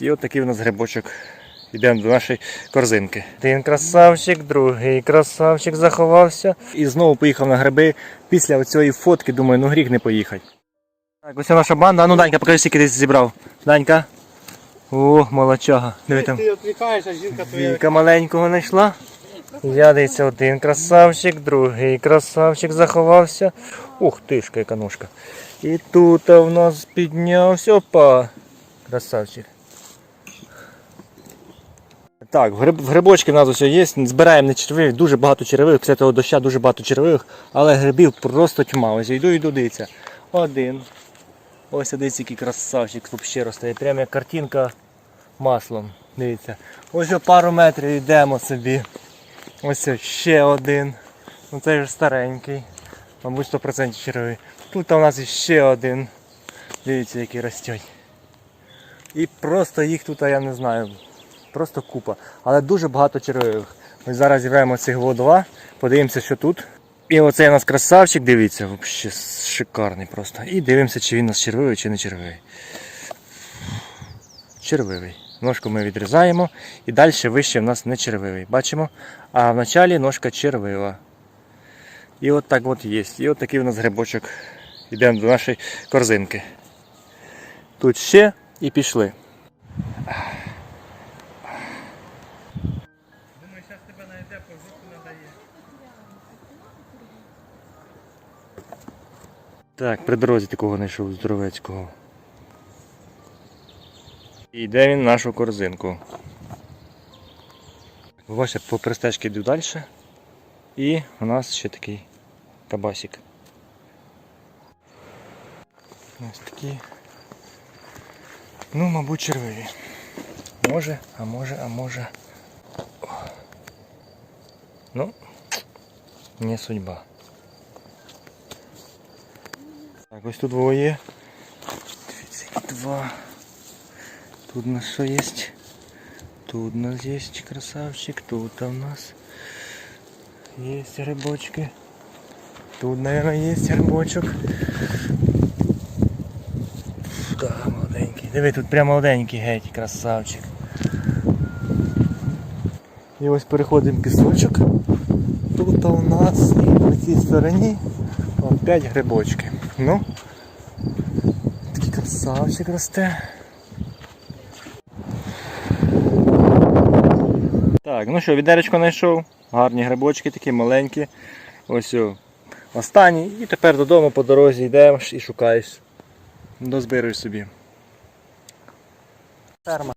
І от такий у нас грибочок. Йдемо до нашої корзинки. Один красавчик, другий красавчик заховався. І знову поїхав на гриби. Після цієї фотки, думаю, ну гріх не поїхати. Так, ось наша банда. А ну, Данька, покажи, скільки ти зібрав. Данька. О, молодчага. Диви там. Ти відвлікаєш, а жінка твоя. Віка маленького знайшла. Я дивіться, один красавчик, другий красавчик заховався. Ух тишка, яка ножка. І тут в нас піднявся. Опа. Красавчик. Так, в грибочки в нас усе є. Збираємо не червивих, дуже багато червивих. Після того доща дуже багато червивих, але грибів просто тьма. Ось йду, йду, дивіться. Один. Ось дивіться, який красавчик взагалі росте. Прямо як картинка маслом. Дивіться. Ось пару метрів йдемо собі. Ось ще один. Ну це ж старенький. Мабуть 100% червивий. Тут у нас ще один. Дивіться, який ростуть. І просто їх тут, я не знаю, просто купа. Але дуже багато червивих. Ось зараз зібраємо цих два, подивимося, що тут. І оцей у нас красавчик, дивіться, взагалі шикарний просто. І дивимося, чи він у нас червивий, чи не червивий. Червивий. Ножку ми відрізаємо і далі вище в нас не червивий. Бачимо? А в началі ножка червива. І от так от є. І от такий у нас грибочок. Йдемо до нашої корзинки. Тут ще і пішли. Знайде, по надає. Так, при дорозі такого знайшов здоровецького. І йде він в нашу корзинку. Ви по пристежці йду далі. І у нас ще такий кабасик. Ось такі. Ну, мабуть, червиві. Може, а може, а може. Ну, не судьба. Так, ось тут двоє. Які два. Тут у нас що є? Тут у нас є красавчик, тут у нас є грибочки. Тут, наверное, є грибочок. Так, молоденький. Диви, тут прямо молоденький геть, красавчик. І ось переходимо пісочок. Тут у нас на цій стороні опять грибочки. Ну, такий красавчик росте. Так, ну що, відеречко знайшов. Гарні грибочки такі маленькі. Ось о, останній. І тепер додому по дорозі йдеш і шукаєш. Дозбируєш собі. Ферма.